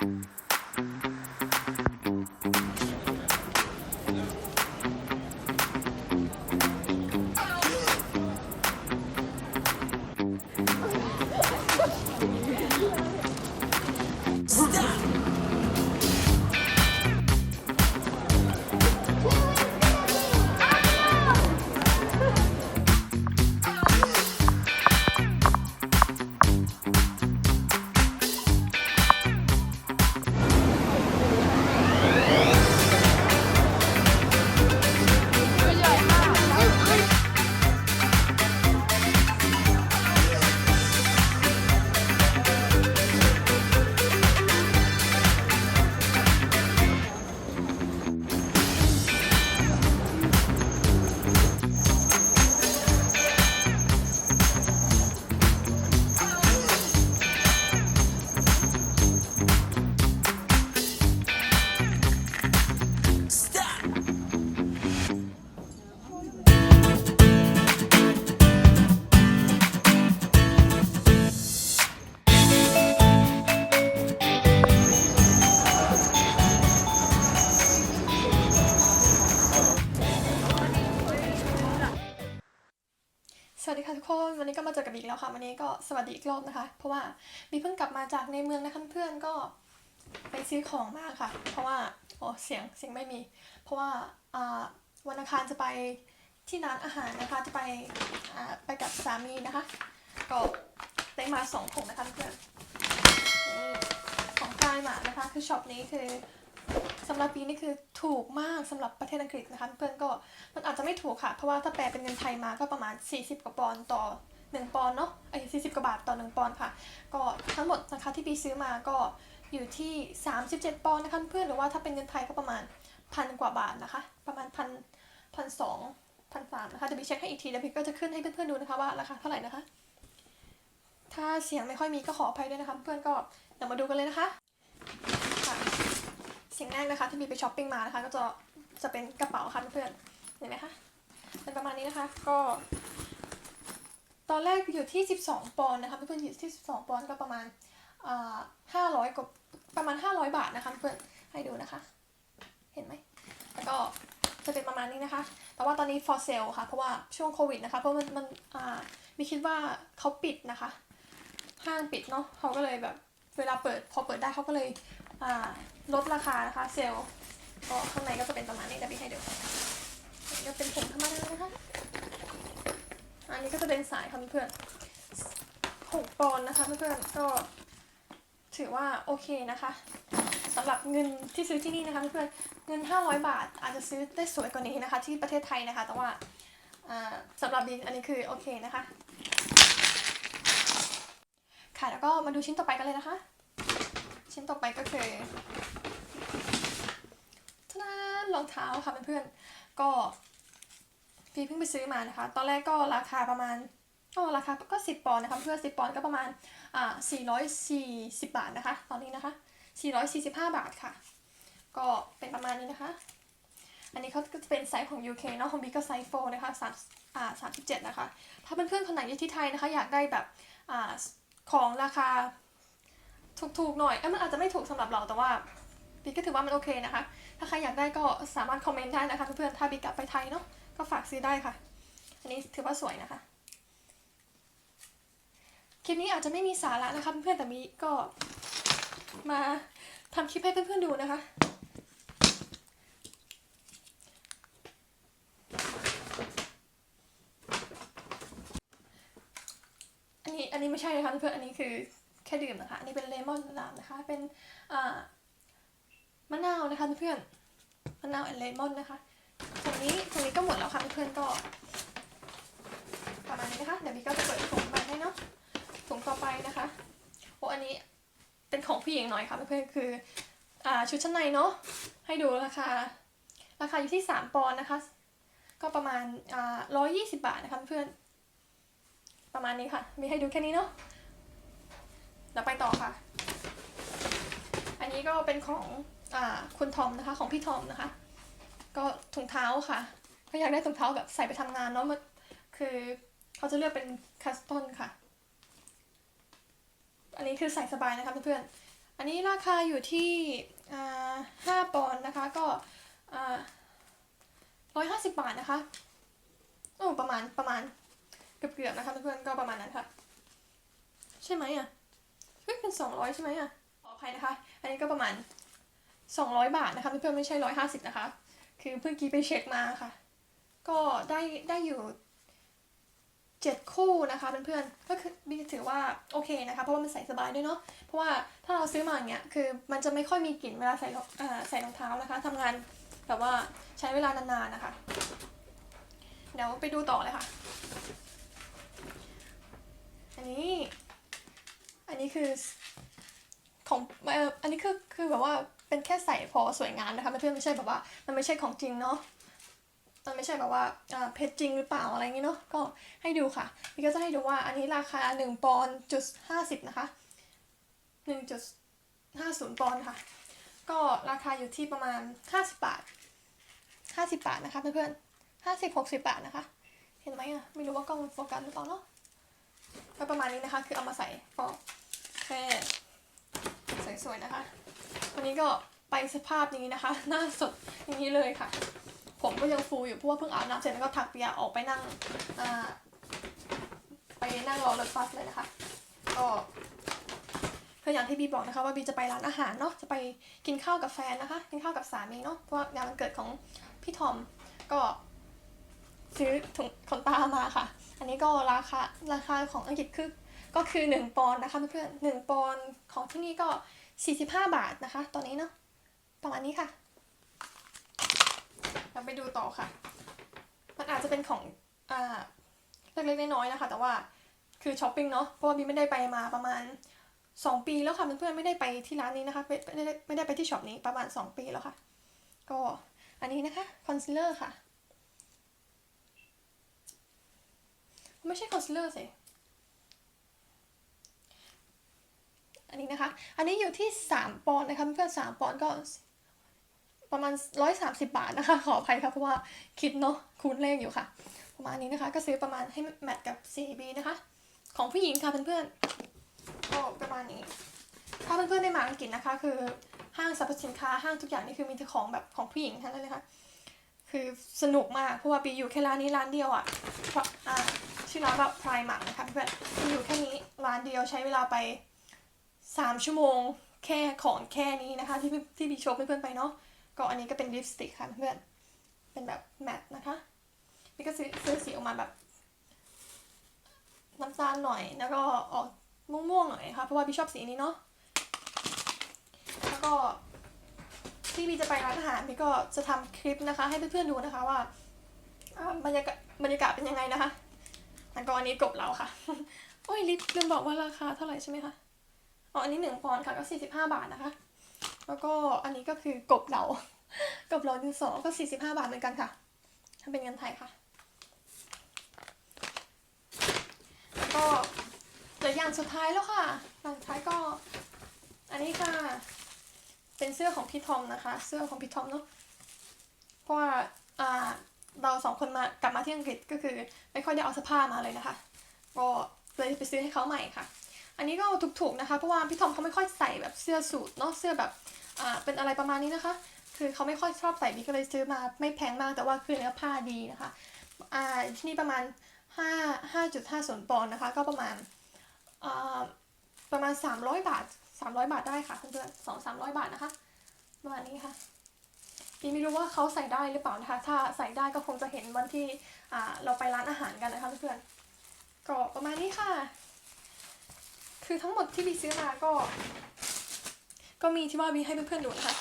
ส ทุกคนวันนี้ก็มาเจอกันอีกแล้วค่ะวันนี้ก็สวัสดีอีกรอบนะคะ เพราะว่ามีเพิ่งกลับมาจากในเมืองนะคะเพื่อนก็ไปซื้อของมาค่ะ เพราะว่าโอ้เสียงเสียงไม่มี เพราะว่าอ่าวันอังคารจะไปที่ร้านอาหารนะคะจะไปอ่าไปกับสามีนะคะ ก็ได้มาสองถุงนะคะเพื่อนของกายมานะคะคือช็อปนี้คือ สำหรับปีนี้คือถูกมากสำหรับประเทศอังกฤษนะคะเพื่อนก็มันอาจจะไม่ถูกค่ะ เพราะว่าถ้าแปลเป็นเงินไทยมาก็ประมาณ 40กว่าปอนด์ต่อ 1 ปอนด์เนาะไอ้40กว่าบาทต่อ 1 ปอนด์ค่ะ ก็ทั้งหมดนะคะที่ปีซื้อมาก็อยู่ที่ 37 ปอนด์นะคะเพื่อนหรือว่าถ้าเป็นเงินไทยก็ประมาณพันกว่าบาทนะคะ ประมาณพันพันสองพันสามนะคะเดี๋ยวพี่เช็คให้อีกทีแล้วพี่ก็จะขึ้นให้เพื่อนๆดูนะคะว่าราคาเท่าไหร่นะคะ ถ้าเสียงไม่ค่อยมีก็ขออภัยด้วยนะคะ เพื่อนก็เดี๋ยวมาดูกันเลยนะคะ สิ่งแรกนะคะที่มีไปช้อปปิ้งมานะคะก็จะจะเป็นกระเป๋าค่ะเพื่อนเห็นไหมคะเป็นประมาณนี้นะคะก็ ตอนแรกอยู่ที่ 12 ปอนด์นะคะเพื่อนๆอยู่ที่ 12 ปอนด์ก็ประมาณอ่า500กว่าประมาณ 500 บาทนะคะเพื่อนให้ดูนะคะ เห็นไหมแล้วก็จะเป็นประมาณนี้นะคะ แต่ว่าตอนนี้ for sale ค่ะ เพราะว่าช่วงโควิดนะคะ เพราะมันมันอ่ามีคิดว่าเขาปิดนะคะ ห้างปิดเนาะเขาก็เลยแบบเวลาเปิดพอเปิดได้เขาก็เลยอ่า ลดราคานะคะเซลล์ก็ข้างในก็จะเป็นประมาณนี้เดี๋ยวพี่ให้ดูอันนี้ก็เป็นผงธรรมดานะคะ อันนี้ก็จะเป็นสายค่ะเพื่อนหกปอนนะคะเพื่อนก็ถือว่าโอเคนะคะสำหรับเงินที่ซื้อที่นี่นะคะเพื่อนเงิน 500 บาท อาจจะซื้อได้สวยกว่านี้นะคะ ที่ประเทศไทยนะคะ แต่ว่าอ่าสำหรับดีอันนี้คือโอเคนะคะ ค่ะแล้วก็มาดูชิ้นต่อไปกันเลยนะคะ ชิ้นต่อไปก็คือทนารองเท้าค่ะเพื่อนๆ ก็พี่เพิ่งไปซื้อมานะคะ ตอนแรกก็ราคาประมาณก็ราคาก็ 10 ปอนด์นะคะเพื่อน10 ปอนด์ก็ประมาณอ่า440 บาทนะคะ ตอนนี้นะคะ 445 บาทค่ะ ก็เป็นประมาณนี้นะคะ อันนี้เขาก็จะเป็นไซส์ของ UK เนาะของบิ๊กก็ไซส์4นะคะ3อ่า37 นะคะ ถ้าเพื่อนๆคนไหนอยู่ที่ไทยนะคะ อยากได้แบบอ่าของราคา ถูกๆหน่อยเอ้ยมันอาจจะไม่ถูกสำหรับเราแต่ว่าบิ๊กก็ถือว่ามันโอเคนะคะ ถ้าใครอยากได้ก็สามารถคอมเมนต์ได้นะคะเพื่อนๆถ้าบิ๊กกลับไปไทยเนาะก็ฝากซื้อได้ค่ะ อันนี้ถือว่าสวยนะคะคลิปนี้อาจจะไม่มีสาระนะคะเพื่อนๆแต่มีก็มาทำคลิปให้เพื่อนๆดูนะคะอันนี้อันนี้ไม่ใช่นะคะเพื่อนอันนี้คือ ค่ดื่มนะคะ อันนี้เป็นเลมอนน้ำนะคะ เป็นมะนาวนะคะเพื่อนมะนาวแอนเลมอนนะคะตรงนี้ตรงนี้ก็หมดแล้วค่ะเพื่อนก็ประมาณนี้นะคะ เดี๋ยวพี่ก็จะเปิดถุงมาให้เนาะถุงต่อไปนะคะโอ้อันนี้เป็นของผู้หญิงหน่อยค่ะเพื่อนๆคืออ่าชุดชั้นในเนาะให้ดูราคา ราคาอยู่ที่ 3 ปอนด์นะคะ ก็ประมาณอ่าร้อยยี่สิบบาทนะคะเพื่อนประมาณนี้ค่ะ มีให้ดูแค่นี้เนาะ เดี๋ยวไปต่อค่ะ อันนี้ก็เป็นของอ่าคุณทอมนะคะ ของพี่ทอมนะคะ ก็ถุงเท้าค่ะเขาอยากได้ถุงเท้าแบบใส่ไปทำงานเนาะมันคือเขาจะเลือกเป็นคัสตอนค่ะ อันนี้คือใส่สบายนะคะเพื่อนๆ อันนี้ราคาอยู่ที่ห้าปอนด์นะคะ ก็ร้อยห้าสิบบาทนะคะโอ้ประมาณประมาณเกือบๆนะคะเพื่อนๆก็ประมาณนั้นค่ะ ใช่ไหมอะ เฮ้ยเป็นสองร้อยใช่ไหมอะ ขออภัยนะคะ อันนี้ก็ประมาณสองร้อยบาทนะคะเพื่อนๆไม่ใช่ร้อยห้าสิบนะคะ คือเพิ่งกี้ไปเช็คมาค่ะ ก็ได้ได้อยู่เจ็ดคู่นะคะเพื่อนๆก็คือบีถือว่าโอเคนะคะเพราะว่ามันใส่สบายด้วยเนาะเพราะว่าถ้าเราซื้อมาอย่างเงี้ยคือมันจะไม่ค่อยมีกลิ่นเวลาใส่รองใส่รองเท้านะคะทำงานแบบว่าใช้เวลานานๆนะคะ เดี๋ยวไปดูต่อเลยค่ะ อันนี้ อันนี้คือของเอออันนี้คือคือแบบว่าเป็นแค่ใส่พอสวยงามนะคะเพื่อนไม่ใช่แบบว่า มันไม่ใช่ของจริงเนาะมันไม่ใช่แบบว่าอ่าเพชรจริงหรือเปล่าอะไรอย่างงี้เนาะก็ให้ดูค่ะพี่ก็จะให้ดูว่าอันนี้ราคา1ปอนจุดห้าสิบนะคะ1.50ปอนด์ค่ะ ก็ราคาอยู่ที่ประมาณ 50 บาท 50 บาทนะคะเพื่อนๆ50 60 บาทนะคะ เห็นไหมอะ ไม่รู้ว่ากล้องโฟกัสหรือเปล่าเนาะก็ประมาณนี้นะคะ คือเอามาใส่ก็แค่สวยๆนะคะ วันนี้ก็ไปสภาพนี้นะคะ หน้าสดอย่างนี้เลยค่ะ ผมก็ยังฟูอยู่เพราะว่าเพิ่งอาบน้ำเสร็จแล้วก็ถักเปียออกไปนั่งไปนั่งรอรถบัสเลยนะคะ ก็คืออย่างที่บีบอกนะคะว่าบีจะไปร้านอาหารเนาะ จะไปกินข้าวกับแฟนนะคะ กินข้าวกับสามีเนาะ เพราะว่างานวันเกิดของพี่ทอมก็ซื้อถุงขนตามาค่ะ อันนี้ก็ราคาราคาของอังกฤษคือ ก็คือ 1 ปอนด์นะคะเพื่อนๆหนึ่งปอนด์ของที่นี่ก็ 45 บาทนะคะ ตอนนี้เนาะประมาณนี้ค่ะ เราไปดูต่อค่ะ มันอาจจะเป็นของอ่าเล็กๆน้อยๆนะคะ แต่ว่าคือช้อปปิ้งเนาะเพราะว่าบีไม่ได้ไปมาประมาณ 2 ปีแล้วค่ะเพื่อนๆไม่ได้ไปที่ร้านนี้นะคะไม่ไม่ได้ไม่ได้ไปที่ช็อปนี้ประมาณ 2 ปีแล้วค่ะ ก็อันนี้นะคะคอนซีลเลอร์ค่ะ ไม่ใช่คอนซีลเลอร์สิ อันนี้นะคะ อันนี้อยู่ที่ 3 ปอนด์นะคะเพื่อนๆ3ปอนด์ก็ประมาณ 130 บาทนะคะ ขออภัยค่ะเพราะว่าคิดเนาะคูณเลขอยู่ค่ะ ประมาณนี้นะคะ ก็ซื้อประมาณให้แมทกับ CB นะคะ ของผู้หญิงค่ะเพื่อนๆก็ประมาณนี้ ถ้าเพื่อนๆได้มาอังกฤษนะคะ คือห้างสรรพสินค้าห้างทุกอย่างนี่คือมีแต่ของแบบของผู้หญิงทั้งนั้นเลยค่ะคือสนุกมากเพราะว่าปีอยู่แค่ร้านนี้ร้านเดียวอะอ่าชื่อร้านว่า Primark นะคะเพื่อนปีอยู่แค่นี้ร้านเดียวใช้เวลาไป 3ชั่วโมงแค่ของแค่นี้นะคะ ที่ที่บีโชว์เพื่อนๆไปเนาะก็อันนี้ก็เป็นลิปสติกค่ะเพื่อนเป็นแบบแมตต์นะคะนี่ก็ซื้อซื้อสีออกมาแบบน้ำตาลหน่อยแล้วก็ออกม่วงๆหน่อยค่ะเพราะว่าพี่ชอบสีนี้เนาะแล้วก็ที่บีจะไปร้านอาหารพี่ก็จะทำคลิปนะคะ ให้เพื่อนๆดูนะคะว่าอ่าบรรยากาศบรรยากาศเป็นยังไงนะคะแล้วก็อันนี้กบเราค่ะ โอ้ยลิปลืมบอกว่าราคาเท่าไหร่ใช่ไหมคะ อ๋ออันนี้หนึ่งปอนด์ค่ะก็สี่สิบห้าบาทนะคะ แล้วก็อันนี้ก็คือกบเรากบเราดินสอก็45บาทเหมือนกันค่ะ ถ้าเป็นเงินไทยค่ะ แล้วก็เหลืออย่างสุดท้ายแล้วค่ะอย่างสุดท้ายก็ อันนี้ค่ะ เป็นเสื้อของพี่ทอมนะคะ เสื้อของพี่ทอมเนาะเพราะว่าอ่าเราสองคนมากลับมาที่อังกฤษก็คือ ไม่ค่อยได้เอาเสื้อผ้ามาเลยนะคะ ก็เลยไปซื้อให้เขาใหม่ค่ะ อันนี้ก็ถูกๆนะคะเพราะว่าพี่ทอมเขาไม่ค่อยใส่แบบเสื้อสูทเนาะเสื้อแบบอ่าเป็นอะไรประมาณนี้นะคะ คือเขาไม่ค่อยชอบใส่บีก็เลยซื้อมาไม่แพงมากแต่ว่าคือเนื้อผ้าดีนะคะอ่าที่นี่ประมาณ5 5.50ปอนด์นะคะ ก็ประมาณอ่าประมาณ 300 บาท 300 บาทได้ค่ะเพื่อนๆสองสามร้อยบาทนะคะประมาณนี้ค่ะบีไม่รู้ว่าเขาใส่ได้หรือเปล่านะคะ ถ้าใส่ได้ก็คงจะเห็นวันที่อ่าเราไปร้านอาหารกันนะคะเพื่อนๆก็ประมาณนี้ค่ะ คือทั้งหมดที่บีซื้อมาก็ ก็มีที่ว่าบีให้เพื่อนๆดูนะคะ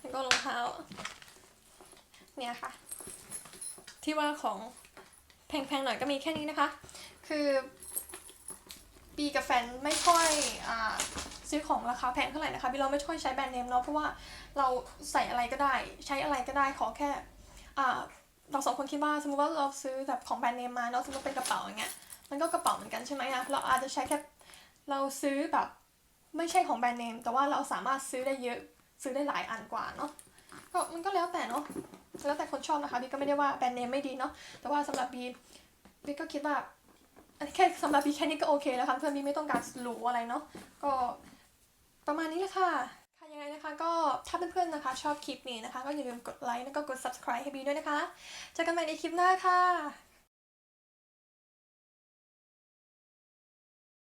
แล้วก็รองเท้า เนี่ยค่ะ ที่ว่าของแพงๆหน่อยก็มีแค่นี้นะคะ คือบีกับแฟนไม่ค่อยอ่าซื้อของราคาแพงเท่าไหร่นะคะบีเราไม่ค่อยใช้แบรนด์เนมเนาะเพราะว่าเราใส่อะไรก็ได้ ใช้อะไรก็ได้ขอแค่อ่าเราสองคนคิดว่าสมมติว่าเราซื้อแบบของแบรนด์เนมมาเนาะสมมติเป็นกระเป๋าอย่างเงี้ย มันก็กระเป๋าเหมือนกันใช่ไหมอะเราอาจจะใช้แค่เราซื้อแบบไม่ใช่ของแบรนด์เนมแต่ว่าเราสามารถซื้อได้เยอะซื้อได้หลายอันกว่าเนาะก็มันก็แล้วแต่เนาะแล้วแต่คนชอบนะคะบีก็ไม่ได้ว่าแบรนด์เนมไม่ดีเนาะแต่ว่าสำหรับบีบีก็คิดว่าแค่สำหรับบีแค่นี้ก็โอเคแล้วค่ะเพื่อนบีไม่ต้องการหรูอะไรเนาะก็ประมาณนี้แหละค่ะค่ะยังไงนะคะก็ถ้าเพื่อนๆนะคะ ชอบคลิปนี้นะคะ ก็อย่าลืมกดไลค์แล้วก็กด subscribe ให้บีด้วยนะคะเจอกันใหม่ในคลิปหน้าค่ะ